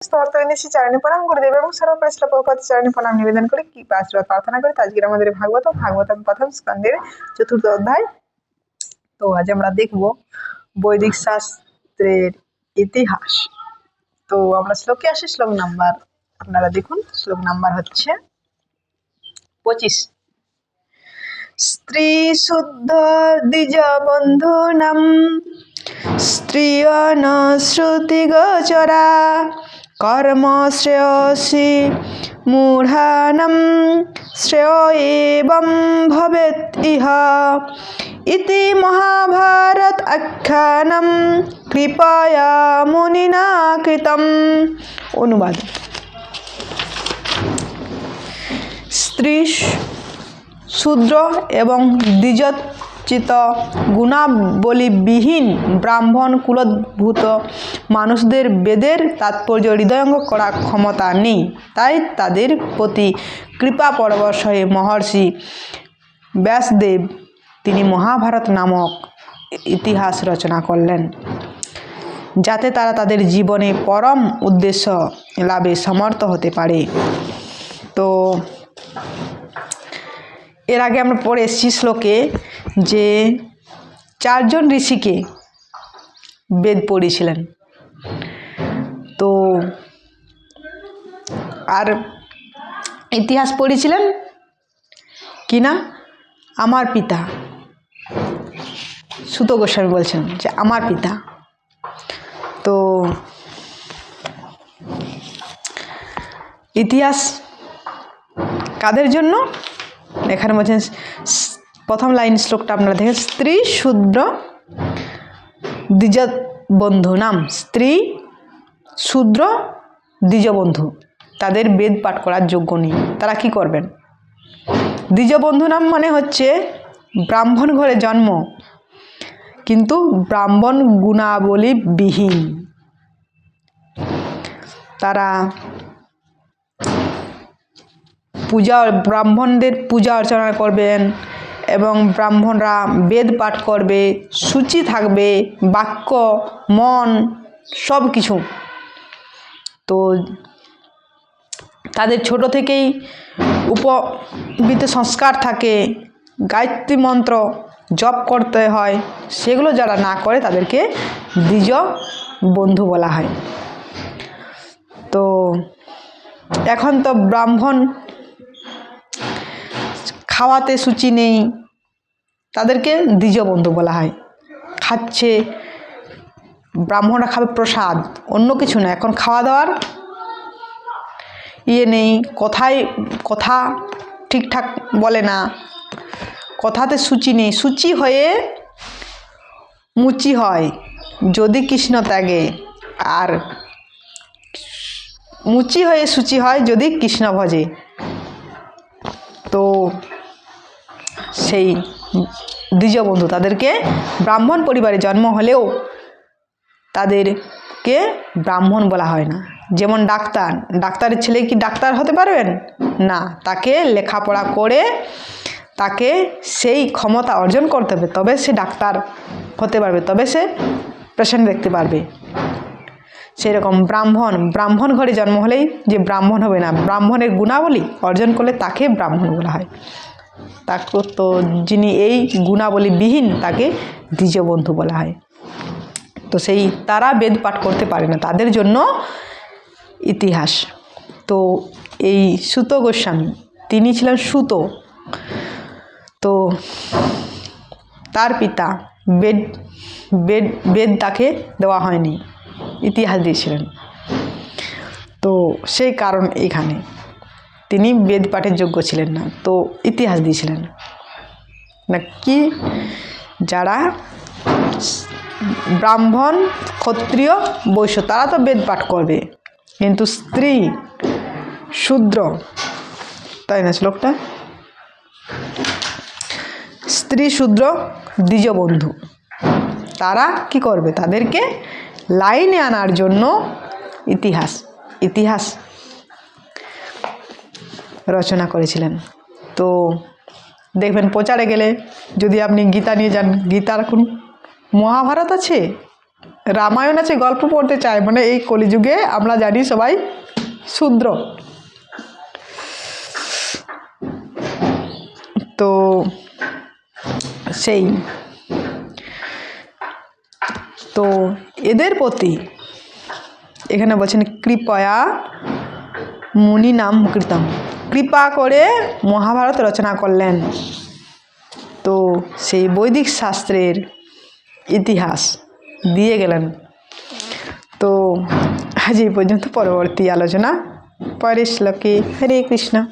সমস্ত চারণী প্রণাম গুরুদেব এবং সর্বপ্রশ্ন প্রভুপাত চারণী প্রণাম নিবেদন করে। কি আশীর্বাদ প্রার্থনা করি? আজকের আমাদের ভাগবত ভাগবতম প্রথম স্কন্ধের চতুর্থ অধ্যায়। তো আজ আমরা দেখব বৈদিক শাস্ত্রের ইতিহাস। তো আমরা শ্লোকে আসি, শ্লোক নাম্বার, আপনারা দেখুন, শ্লোক নাম্বার হচ্ছে পঁচিশ। স্ত্রী শুদ্ধ দ্বিজ বন্ধুনাম স্ত্রিয়ন শ্রুতি গোচরা কর্ম শ্রেয়সী মূঢ়ানম শ্রেয় এবং ভবেত ইহ ইতি মহাভারত আখ্যানম কৃপয়া মুনিনা কৃতম অনুবাদ স্ত্রী শূদ্র এবং দ্বিজচিত গুণাবলীবিহীন ব্রাহ্মণ কুলদ্ভূত মানুষদের বেদের তাৎপর্য হৃদয়ঙ্গ করার ক্ষমতা নেই। তাই তাদের প্রতি কৃপা পরবশ হয়ে মহর্ষি ব্যাসদেব। তিনি মহাভারত নামক ইতিহাস রচনা করলেন, যাতে তারা তাদের জীবনে পরম উদ্দেশ্য লাভে সমর্থ হতে পারে। তো এর আগে আমরা পড়ে এসেছি শ্লোকে যে চারজন ঋষিকে বেদ পড়িয়েছিলেন। তো আর ইতিহাস পড়েছিলেন কি না? আমার পিতা। সুত গোস্বামী বলছেন যে আমার পিতা। তো ইতিহাস কাদের জন্য? এখানে বলছেন প্রথম লাইন শ্লোকটা আপনারা দেখেন। স্ত্রী শূদ্র দ্বিজ বন্ধু নাম। স্ত্রী শূদ্র দ্বিজ বন্ধু তাদের বেদ পাঠ করার যোগ্য নেই। তারা কি করবেন? দ্বিজ বন্ধু নাম মানে হচ্ছে ব্রাহ্মণ ঘরে জন্ম, কিন্তু ব্রাহ্মণ গুণাবলী বিহীন তারা পূজা, ব্রাহ্মণদের পূজা অর্চনা করবেন এবং ব্রাহ্মণরা বেদ পাঠ করবে, সূচি থাকবে, বাক্য, মন সব কিছু তো তাদের ছোট থেকেই উপবিত সংস্কার থাকে, গায়ত্রী মন্ত্র জপ করতে হয়, সেগুলো যারা না করে তাদেরকে দ্বিজ বন্ধু বলা হয়। তো এখন তো ব্রাহ্মণ খাওয়াতে সূচি নেই। তাদেরকে দ্বিজ বন্ধু বলা হয়। খাচ্ছে, ব্রাহ্মণরা খাবে প্রসাদ, অন্য কিছু না। এখন খাওয়া দাওয়ার ইয়ে নেই। কথায় কথা ঠিকঠাক বলে না। কথাতে সূচি নেই। সূচি হয়ে মুচি হয়, যদি কৃষ্ণ ত্যাগে। আর মুচি হয়ে সূচি হয়, যদি কৃষ্ণ ভজে। তো সেই দ্বিজ বন্ধু তাদেরকে ব্রাহ্মণ পরিবারে জন্ম হলেও তাদেরকে ব্রাহ্মণ বলা হয় না। যেমন ডাক্তার, ডাক্তারের ছেলে কি ডাক্তার হতে পারবেন? না, তাকে লেখাপড়া করে তাকে সেই ক্ষমতা অর্জন করতে হবে, তবে সে ডাক্তার হতে পারবে, তবে সে পেশেন্ট দেখতে পারবে। সেরকম ব্রাহ্মণ ব্রাহ্মণ ঘরে জন্ম হলেই যে ব্রাহ্মণ হবে না, ব্রাহ্মণের গুণাবলী অর্জন করলে তাকে ব্রাহ্মণ বলা হয়। তাকে তো যিনি এই গুণাবলী বিহীন তাকে দ্বিজ বন্ধু বলা হয়। তো সেই তারা বেদ পাঠ করতে পারে না, তাদের জন্য ইতিহাস। তো এই সুত গোস্বামী, তিনি ছিলেন সুত। তো তার পিতা বেদ বেদ বেদ তাকে দেওয়া হয়নি, ইতিহাস দিয়েছিলেন। তো সেই কারণ এখানে। তিনি বেদ পাঠের যোগ্য ছিলেন না, তো ইতিহাস দিয়েছিলেন। না কি, যারা ব্রাহ্মণ, ক্ষত্রিয়, বৈশ্য, তারা তো বেদ পাঠ করবে। কিন্তু স্ত্রী, শূদ্র, তাই না শ্লোকটা? স্ত্রী, শূদ্র দ্বিজ বন্ধু তারা কি করবে? তাদেরকে লাইনে আনার জন্য ইতিহাস ইতিহাস রচনা করেছিলেন। তো দেখবেন প্রচারে গেলে যদি আপনি গীতা নিয়ে যান, গীতার কোন মহাভারত আছে? রামায়ণ আছে, গল্প পড়তে চায়। মানে এই কলিযুগে আমরা জানি সবাই শূদ্র। তো সেই। তো এদের প্রতি এখানে বলছেন, কৃপয়া মুনি নাম কৃতম কৃপা করে মহাভারত রচনা করলেন। তো সেই বৈদিক শাস্ত্রের ইতিহাস দিয়ে গেলেন। তো আজ এই পর্যন্ত পরবর্তী আলোচনা। পরের শ্লোকে হরে কৃষ্ণ।